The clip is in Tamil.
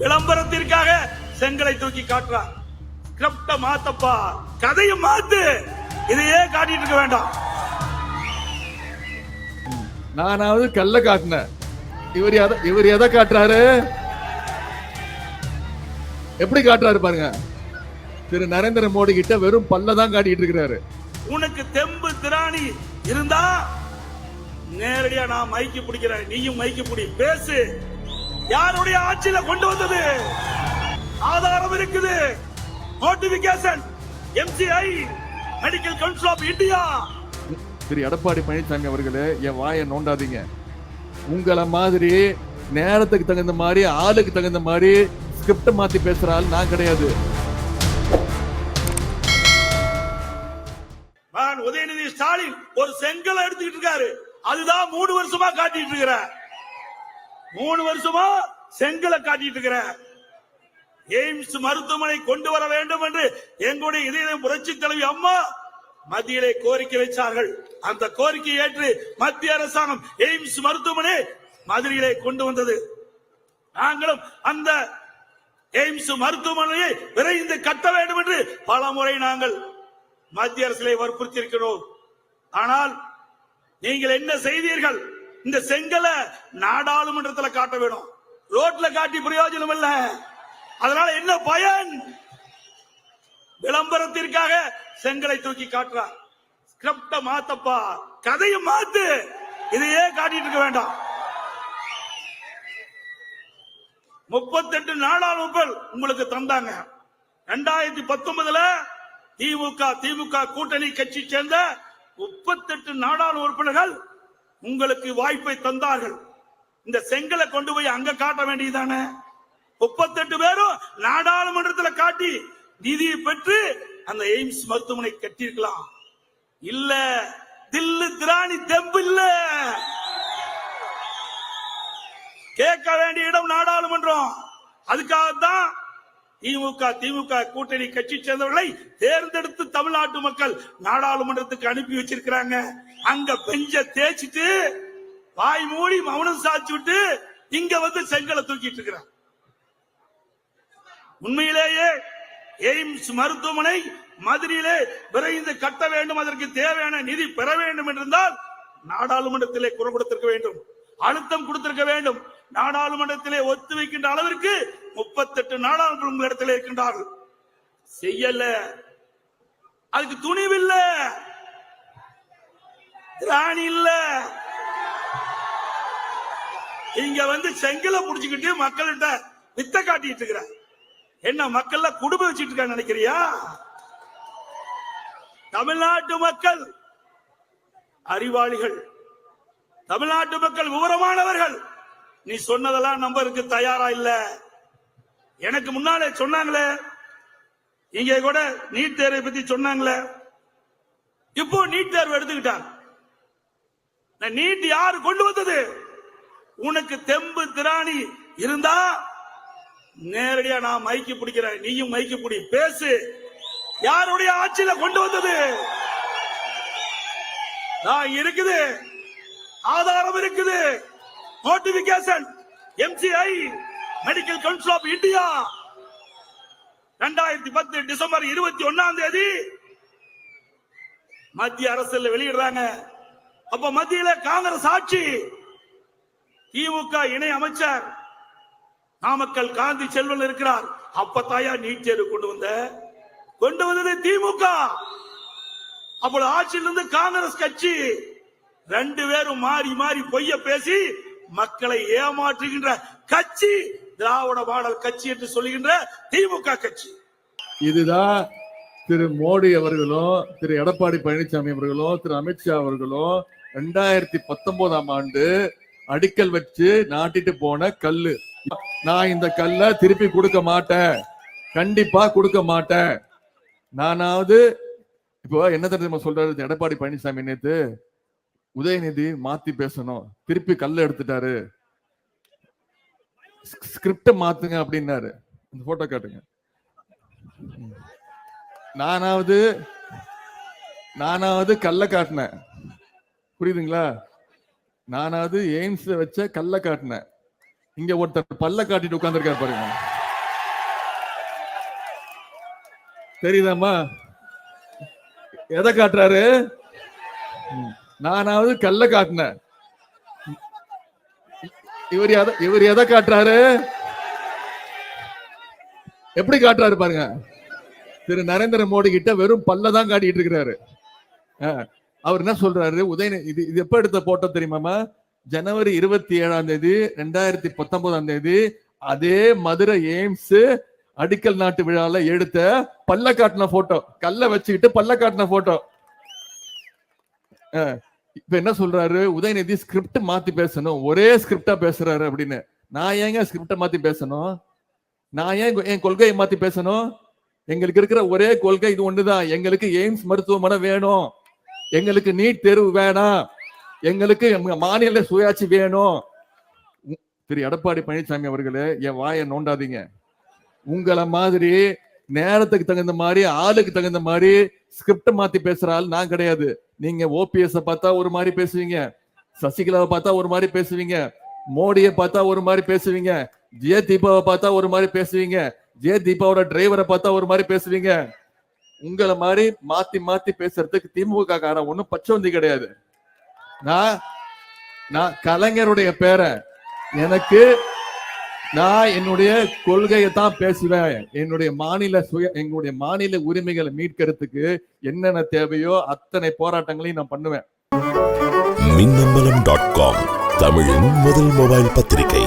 விளம்பரத்திற்காக செங்கலை தூக்கி காட்டுறான். ஸ்கிரிப்ட மாத்தப்பா. கதையை மாத்து. இதையே காட்டிட்டு இருக்க வேண்டாம். நானாவது கல்ல காட்டினேன். இவர் எதை இவர் எதை காட்டுறாரு? எப்படி காட்டுறாரு பாருங்க. திரு நரேந்திர மோடி கிட்ட வெறும் பல்ல தான் காட்டிட்டு இருக்கிறாரு. உனக்கு தெம்பு திராணி இருந்தா நேரடியா நான் மைக்கு பிடிக்கிறேன். நீயும் மைக்கு பிடி. பேசு. யாருடைய ஆட்சியில கொண்டு வந்தது? ஆதாரம் இருக்குது. Notification MCI medical council of India Thiru Edappadi Palaniswami அவர்களே என் வாயை நோண்டாதீங்க. உங்களை மாதிரி நேரத்துக்கு தகுந்த மாதிரி ஆளுக்கு தகுந்த மாதிரி ஸ்கிரிப்ட் மாத்தி பேசுற ஆள் நான் கிடையாது. நான் உதயநிதி ஸ்டாலின் ஒரு செங்கலை எடுத்துக்கிட்டு இருக்காரு. அதுதான் மூணு வருஷமா காட்டிட்டு இருக்கிற மூணு வருஷமா செங்கலை காட்டிட்டு இருக்கிற எய்ம்ஸ் மருத்துவமனை கொண்டு வர வேண்டும் என்று எங்களுடைய இதய புரட்சி தலைவி அம்மா மத்தியிலே கோரிக்கை வைத்தார்கள் அந்த கோரிக்கை ஏற்று மத்திய அரசாங்கம் எய்ம்ஸ் மருத்துவமனை மதுரையிலே கொண்டு வந்தது. நாங்களும் அந்த எய்ம்ஸ் மருத்துவமனையை விரைந்து கட்ட வேண்டும் என்று பல முறை நாங்கள் மத்திய அரசிலே வற்புறுத்தியிருக்கிறோம். ஆனால் நீங்கள் என்ன செய்தீர்கள்? இந்த செங்கலை நாடாளுமன்றத்தில் காட்ட வேணும். ரோட்ல காட்டி பிரயோஜனம் இல்ல. அதனால என்ன பயன்? விளம்பரத்திற்காக செங்கலை தூக்கி காட்டுறான் ஸ்கிரிப்ட மாத்தப்பா. கதையை மாத்து. இதையே காட்டிட்டு இருக்க வேண்டாம். முப்பத்தெட்டு நாடாளுமன்ற உங்களுக்கு தந்தாங்க. ரெண்டாயிரத்தி பத்தொன்பதுல திமுக திமுக கூட்டணி கட்சி சேர்ந்த முப்பத்தெட்டு நாடாளுமன்ற உறுப்பினர்கள் உங்களுக்கு வாய்ப்பை தந்தார்கள். இந்த செங்கலை கொண்டு போய் அங்க காட்ட வேண்டியதானே முப்பத்தெட்டு பேரும் நாடாளுமன்றத்தில் காட்டி நிதியை பெற்று அந்த எய்ம்ஸ் மருத்துவமனை கட்டியிருக்கலாம். இல்ல தில்லு திராணி தெம்பு இல்ல. கேட்க வேண்டிய இடம் நாடாளுமன்றம். அதுக்காகத்தான் திமுக திமுக கூட்டணி கட்சி சேர்ந்தவர்களை தேர்ந்தெடுத்து தமிழ்நாட்டு மக்கள் நாடாளுமன்றத்துக்கு அனுப்பி வச்சிருக்கிறாங்க. அங்க பெஞ்ச தேய்ச்சிட்டு வாய் மூடி மௌனம் சாச்சு விட்டு இங்க வந்து செங்கலை தூக்கிட்டு இருக்கிறாங்க உண்மையிலேயே எய்ம்ஸ் மருத்துவமனை மதுரையிலே விரைந்து கட்ட வேண்டும் அதற்கு தேவையான நிதி பெற வேண்டும் என்றிருந்தால் நாடாளுமன்றத்திலே குரல் கொடுத்திருக்க வேண்டும் அழுத்தம் கொடுத்திருக்க வேண்டும். நாடாளுமன்றத்திலே ஒத்து வைக்கின்ற அளவிற்கு முப்பத்தெட்டு நாடாளுமன்ற இடத்துல இருக்கின்றார்கள். செய்யல. அதுக்கு துணிவில்ல. ராணி இல்ல. இங்க வந்து செங்கலை புடிச்சுக்கிட்டு மக்கள்கிட்ட வித்த காட்டிட்டு இருக்கிற. என்ன மக்கள் குடும்பம் வச்சுட்டு இருக்காங்க நினைக்கிறியா? தமிழ்நாட்டு மக்கள் அறிவாளிகள். தமிழ்நாட்டு மக்கள் விவரமானவர்கள். நீ சொன்னதெல்லாம் நம்பருக்கு தயாரா இல்ல. எனக்கு முன்னாலே சொன்னாங்களே. இங்க கூட நீட் தேர்வை பத்தி சொன்னாங்களே. இப்போ நீட் தேர்வு எடுத்துக்கிட்டாங்க. நீட் யாரு கொண்டு வந்தது? உனக்கு தெம்பு திராணி இருந்தா நேரடியா நான் மைக்கு பிடிக்கிறேன். நீயும் மைக்கு பிடி. பேசு. யாருடைய ஆட்சியில கொண்டு வந்தது? நான் இருக்குது. ஆதாரம் இருக்குது. Notification MCI medical council of India ரெண்டாயிரத்தி பத்து டிசம்பர் இருபத்தி ஒன்னாம் தேதி மத்திய அரசு வெளியிடுறாங்க. அப்ப மத்தியில காங்கிரஸ் ஆட்சி திமுக இணை அமைச்சர் நாமக்கல் காந்தி செல்வன் இருக்கிறார். அப்பத்தாயா நீட் தேர்வு கொண்டு வந்த கொண்டு வந்தது திமுக. அப்போ ஆட்சியிலிருந்து காங்கிரஸ் கட்சி ரெண்டு பேரும் மாறி மாறி பொய்ய பேசி மக்களை ஏமாற்றுகின்ற கட்சி திராவிட மாடல் கட்சி என்று சொல்லுகின்ற திமுக கட்சி. இதுதான் திரு மோடி அவர்களும் திரு எடப்பாடி பழனிசாமி அவர்களும் திரு அமித்ஷா அவர்களும் ரெண்டாயிரத்தி பத்தொன்பதாம் ஆண்டு அடிக்கல் வச்சு நாட்டிட்டு போன கல்லு. நான் இந்த கல்லை திருப்பி கொடுக்க மாட்டேன். கண்டிப்பா கொடுக்க மாட்டேன். நானாவது இப்போ என்ன தெரியுமா சொல்றாரு எடப்பாடி பழனிசாமி நேத்து? உதயநிதி மாத்தி பேசணும். திருப்பி கல்ல எடுத்துட்டாரு. ஸ்கிரிப்ட மாத்துங்க அப்படின்னாரு. இந்த போட்டோ காட்டுங்க. நானாவது நானாவது கல்ல காட்டினேன். புரியுதுங்களா? நானாவது எய்ம்ஸ் வச்ச கல்ல காட்டினேன். இங்க ஒருத்தர் பல்ல காட்டிட்டு உட்கார்ந்துருக்காரு பாருங்க. தெரியுதாம்மா? எதை காட்டுறாரு? நானாவது கல்ல காட்டினேன். இவர் எதை இவர் எதை காட்டுறாரு? எப்படி காட்டுறாரு பாருங்க. திரு நரேந்திர மோடி கிட்ட வெறும் பல்ல தான் காட்டிட்டு இருக்கிறாரு. அவர் என்ன சொல்றாரு? உதய இது இது எப்ப எடுத்த போட்டோ தெரியுமாமா ஜனவரி இருபத்தி ஏழாம் தேதி ரெண்டாயிரத்தி பத்தொன்பதாம் தேதி அதே மதுரை எய்ம்ஸ் அடிக்கல் நாட்டு விழால எடுத்த பல்ல காட்டின போட்டோ. கல்ல வச்சுக்கிட்டு பல்ல காட்டின போட்டோ. இப்ப என்ன சொல்றாரு? உதயநிதி ஸ்கிரிப்ட் மாத்தி பேசணும். ஒரே ஸ்கிரிப்டா பேசுறாரு அப்படின்னு. நான் ஏங்க ஸ்கிரிப்ட மாத்தி பேசணும்? நான் ஏன் என் கொள்கையை மாத்தி பேசணும்? எங்களுக்கு இருக்கிற ஒரே கொள்கை இது ஒண்ணுதான். எங்களுக்கு எய்ம்ஸ் மருத்துவமனை வேணும். எங்களுக்கு நீட் தேர்வு வேணாம். எங்களுக்கு மாநில சுயாட்சி வேணும். திரு எடப்பாடி பழனிசாமி அவர்களே என் வாயை நோண்டாதீங்க. உங்களை மாதிரி நேரத்துக்கு தகுந்த மாதிரி ஆளுக்கு தகுந்த மாதிரி ஸ்கிரிப்ட் மாத்தி பேசுற ஆள் நான் கிடையாது. நீங்க ஓபிஎஸ் பார்த்தா ஒரு மாதிரி பேசுவீங்க. சசிகலாவை பார்த்தா ஒரு மாதிரி பேசுவீங்க. மோடியை பார்த்தா ஒரு மாதிரி பேசுவீங்க. ஜெய தீபாவை பார்த்தா ஒரு மாதிரி பேசுவீங்க. ஜெய தீபாவோட டிரைவரை பார்த்தா ஒரு மாதிரி பேசுவீங்க. உங்களை மாதிரி மாத்தி மாத்தி பேசுறதுக்கு திமுக காரன் ஒண்ணும் பச்சவந்தி கிடையாது. நான் நான் கலைஞருடைய பேரை எனக்கு நான் என்னுடைய கொள்கையை தான் பேசுவேன். என்னுடைய மாநில சுய எங்களுடைய மாநில உரிமைகளை மீட்கிறதுக்கு என்னென்ன தேவையோ அத்தனை போராட்டங்களையும் நான் பண்ணுவேன். மின்னம்பலம் டாட் காம் தமிழின் முதல் மொபைல் பத்திரிகை.